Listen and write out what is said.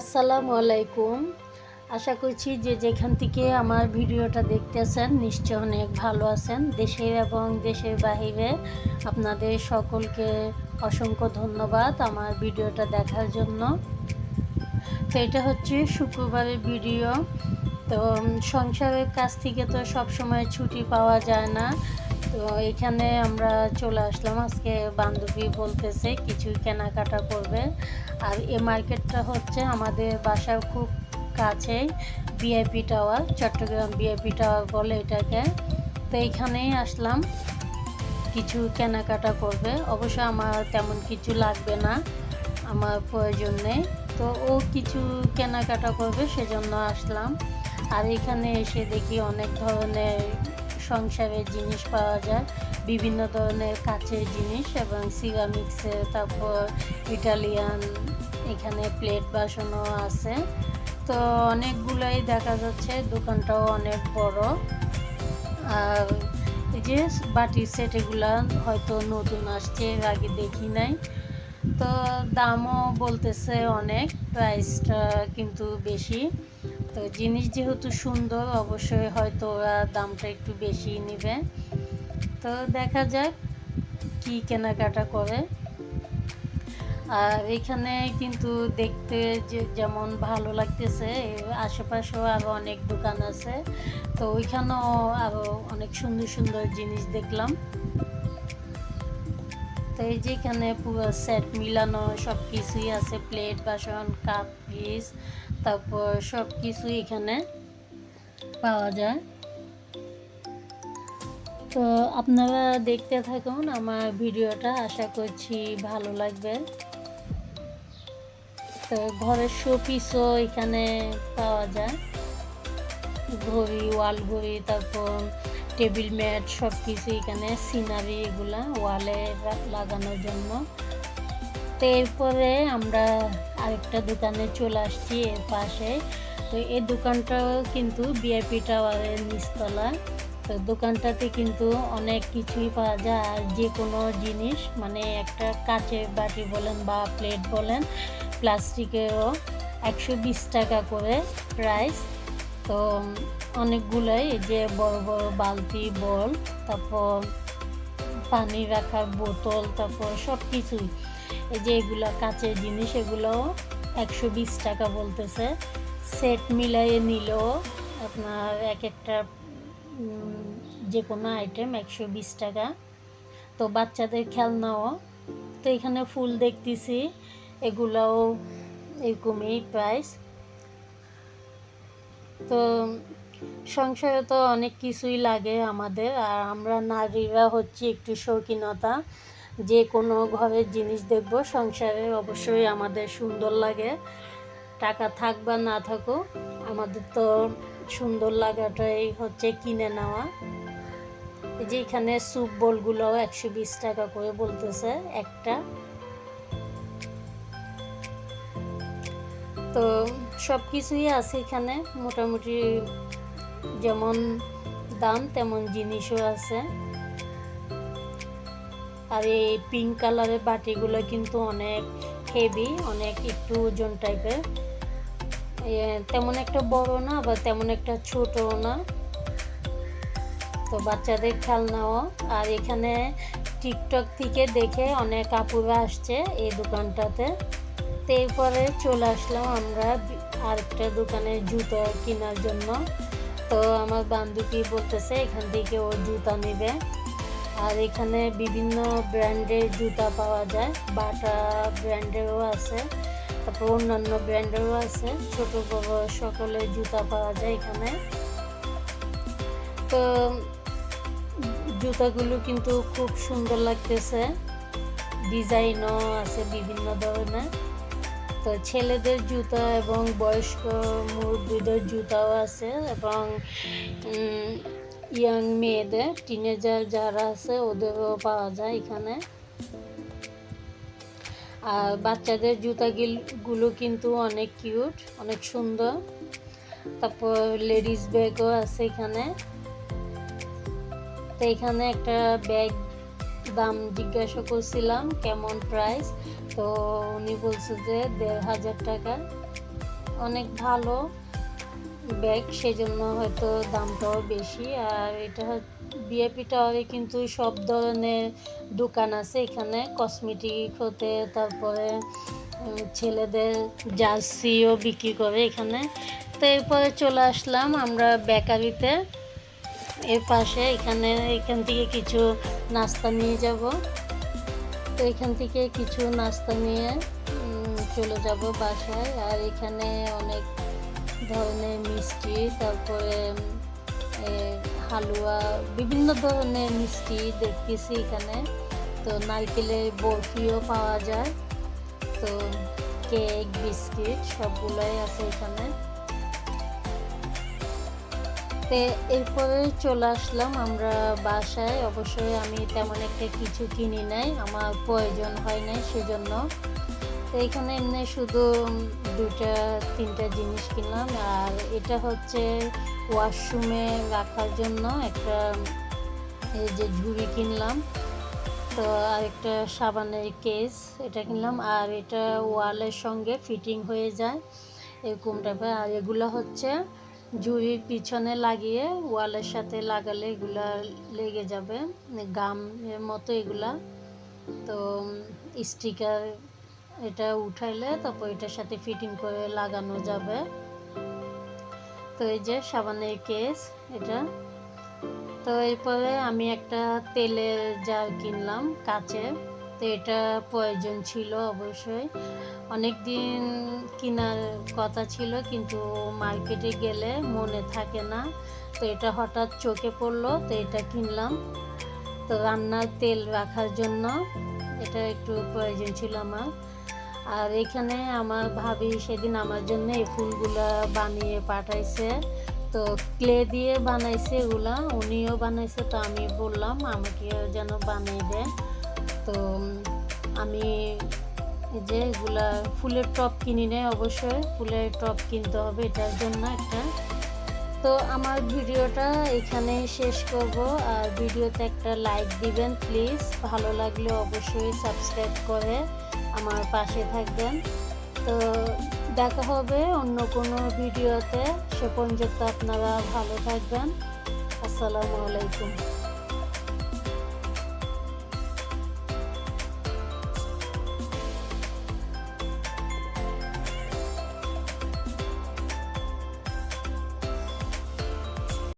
আসসালামু আলাইকুম। আশা করছি যে যেখান থেকে আমার ভিডিওটা দেখতেছেন নিশ্চয় অনেক ভালো আছেন। দেশের এবং দেশের বাহিরে আপনাদের সকলকে অসংখ্য ধন্যবাদ আমার ভিডিওটা দেখার জন্য। তো এটা হচ্ছে শুক্রবারের ভিডিও। তো সংসারের কাছ থেকে তো সব সময় ছুটি পাওয়া যায় না। তো এখানে আমরা চলে আসলাম। আজকে বান্ধবী বলতেছে কিছু কেনাকাটা করবে। আর এ মার্কেটটা হচ্ছে আমাদের বাসার খুব কাছেই BIP tower, Chattogram BIP tower বলে এটাকে। তো এইখানেই আসলাম। কিছু কেনাকাটা করবে। অবশ্য আমার তেমন কিছু লাগবে না, আমার প্রয়োজন নেই। তো ও কিছু কেনাকাটা করবে, সেজন্য আসলাম। আর এখানে এসে দেখি অনেক ধরনের সংসারের জিনিস পাওয়া যায়, বিভিন্ন ধরনের কাচের জিনিস এবং সিরামিক্সের তারপর ইটালিয়ান, এখানে প্লেট বাসনও আছে। তো অনেকগুলোই দেখা যাচ্ছে, দোকানটাও অনেক বড়। আর যে বাটির সেট এগুলা হয়তো নতুন আসছে, এর আগে দেখি নাই। তো দামও বলতেছে অনেক প্রাইসটা কিন্তু বেশি। তো জিনিস যেহেতু সুন্দর, অবশ্যই হয়তো ওরা দামটা একটু বেশি নেবে। তো দেখা যাক কি কেনাকাটা করে। আর এখানে কিন্তু দেখতে যে যেমন ভালো লাগতেছে, আশেপাশেও আরও অনেক দোকান আছে। তো ওইখানেও আরও অনেক সুন্দর সুন্দর জিনিস দেখলাম। তো এই যে এখানে পুরো সেট মিলানো সব কিছুই আছে প্লেট বাসন কাপ পিস তারপর সব কিছুই এখানে পাওয়া যায়। তো আপনারা দেখতে থাকুন আমার ভিডিওটা, আশা করছি ভালো লাগবে। তো ঘরের শোপিসও এখানে পাওয়া যায়। ঘড়ি, ওয়াল ঘড়ি, তারপর টেবিল ম্যাট সব কিছু এখানে সিনারি এগুলা ওয়ালে লাগানোর জন্য। তো এরপরে আমরা আরেকটা দোকানে চলে আসছি এর পাশে। তো এই দোকানটাও কিন্তু বিআইপি টাওয়ারের নিচতলা। তো দোকানটাতে কিন্তু অনেক কিছুই পাওয়া যায়, আর যে কোনো জিনিস মানে একটা কাচের বাটি বলেন বা প্লেট বলেন, প্লাস্টিকেরও একশো বিশ টাকা করে প্রাইস তো অনেকগুলোই যে বড় বড় বালতি, বল, তারপর পানি রাখার বোতল, তারপর সব কিছুই এই যে এগুলো, কাচের জিনিস এগুলোও একশো বিশ টাকা বলতেছে। সেট মিলাইয়ে নিলেও আপনার এক একটা যে কোনো আইটেম একশো বিশ টাকা। তো বাচ্চাদের খেলনাও, তো এখানে ফুল দেখতেছি, এগুলাও এরকমই প্রাইস তো সংসারে তো অনেক কিছুই লাগে আমাদের, আর আমরা নারীরা হচ্ছে একটু শৌখিনতা। যে কোনো ঘরের জিনিস দেখব, সংসারে অবশ্যই আমাদের সুন্দর লাগে। টাকা থাক বা না থাকুক, আমাদের তো সুন্দর লাগাটাই হচ্ছে কিনে নেওয়া। যে এখানে স্যুপ বোলগুলো একশো বিশ টাকা করে বলতেছে, একটা। তো সব কিছুই আছে এখানে, মোটামুটি যেমন দাম তেমন জিনিসও আছে। আর এই পিঙ্ক কালারের বাটিগুলো কিন্তু অনেক হেভি অনেক একটু ওজন টাইপের তেমন একটা বড় না বা তেমন একটা ছোটও না। তো বাচ্চাদের খেলনাও আর এখানে টিকটক থেকে দেখে অনেক আপুরা আসছে এই দোকানটাতে। তো এরপরে চলে আসলাম আমরা আরেকটা দোকানে জুতো কেনার জন্য। তো আমার বান্ধবী বলতেছে, এখান থেকে ও জুতা নেবে। আর এখানে বিভিন্ন ব্র্যান্ডের জুতা পাওয়া যায়। বাটা ব্র্যান্ডেরও আছে, তারপর অন্যান্য ব্র্যান্ডেরও আছে। ছোট বড় সকলের জুতা পাওয়া যায় এখানে। তো জুতাগুলো কিন্তু খুব সুন্দর লাগতেছে। ডিজাইনও আছে বিভিন্ন ধরনের। তো ছেলেদের জুতা এবং বয়স্ক মুরব্বীদের জুতাও আছে এবং ইয়াং মেয়েদের টিনেজার যারা আছে ওদেরও পাওয়া যায় এখানে। আর বাচ্চাদের জুতাগুলো কিন্তু অনেক কিউট অনেক সুন্দর। তারপর লেডিস ব্যাগও আছে এখানে। তো এখানে একটা ব্যাগ দাম জিজ্ঞাসা করছিলাম, কেমন প্রাইস তো উনি বলছে যে দেড় হাজার টাকা। অনেক ভালো। ব্যাগ সেজন্য হয়তো দামটাও বেশি। আর এটা বিএপি টাওয়ারে কিন্তু সব ধরনের দোকান আছে এখানে। কসমেটিক হতে, তারপরে ছেলেদের জার্সিও বিক্রি করে এখানে। তো এরপরে চলে আসলাম আমরা বেকারিতে। এর পাশে এখানে, এখান থেকে কিছু নাস্তা নিয়ে যাব। তো এখান থেকে কিছু নাস্তা নিয়ে চলে যাব বাসায়। আর এখানে অনেক ধরনের মিষ্টি, তারপরে হালুয়া, বিভিন্ন ধরনের মিষ্টি দেখতেছি এখানে। তো নারকেলের বরফিও পাওয়া যায়। তো কেক, বিস্কিট সবগুলোই আছে এখানে। তো এরপরে চলে আসলাম আমরা বাসায়। অবশ্যই আমি তেমন একটা কিছু কিনি নাই। আমার প্রয়োজন হয় নাই সেজন্য। তো এখানে এমনি শুধু দুটা তিনটা জিনিস কিনলাম। আর এটা হচ্ছে ওয়াশরুমে রাখার জন্য একটা, এই যে ঝুড়ি কিনলাম। তো আর একটা সাবানের কেস এটা কিনলাম। আর এটা ওয়ালের সঙ্গে ফিটিং হয়ে যায় এরকম টাইপের আর এগুলো হচ্ছে ঝুড়ির পিছনে লাগিয়ে ওয়ালের সাথে লাগালে এগুলা লেগে যাবে। গামের মতো এগুলা। তো স্টিকার এটা উঠাইলে তারপর এটার সাথে ফিটিং করে লাগানো যাবে। তো এই যে সাবানের কেস এটা। তো এরপরে আমি একটা তেলের জার কিনলাম কাচের। তো এটা প্রয়োজন ছিল অবশ্যই। অনেক দিন কেনার কথা ছিল, কিন্তু মার্কেটে গেলে মনে থাকে না। তো এটা হঠাৎ চোখে পড়ল, তো এটা কিনলাম। তো রান্নার তেল রাখার জন্য এটা একটু প্রয়োজন ছিল আমার। আর এখানে আমার ভাবি সেদিন আমার জন্য এই ফুলগুলা বানিয়ে পাঠাইছে। তো ক্লে দিয়ে বানাইছে এগুলা, উনিও বানাইছে, তো আমি বললাম, আমাকেও যেন বানিয়ে দেয় তো আমি যে এগুলা ফুলের টপ কিনি নেই অবশ্যই, ফুলের টপ কিনতে হবে, এটার জন্য একটা। তো আমার ভিডিওটা এখানে শেষ করব, আর ভিডিওতে একটা লাইক দিবেন, প্লিজ। ভালো লাগলে অবশ্যই সাবস্ক্রাইব করে আমার পাশে থাকবেন। তো দেখা হবে অন্য কোনো ভিডিওতে। সে পর্যন্ত আপনারা ভালো থাকবেন। আসসালামু আলাইকুম।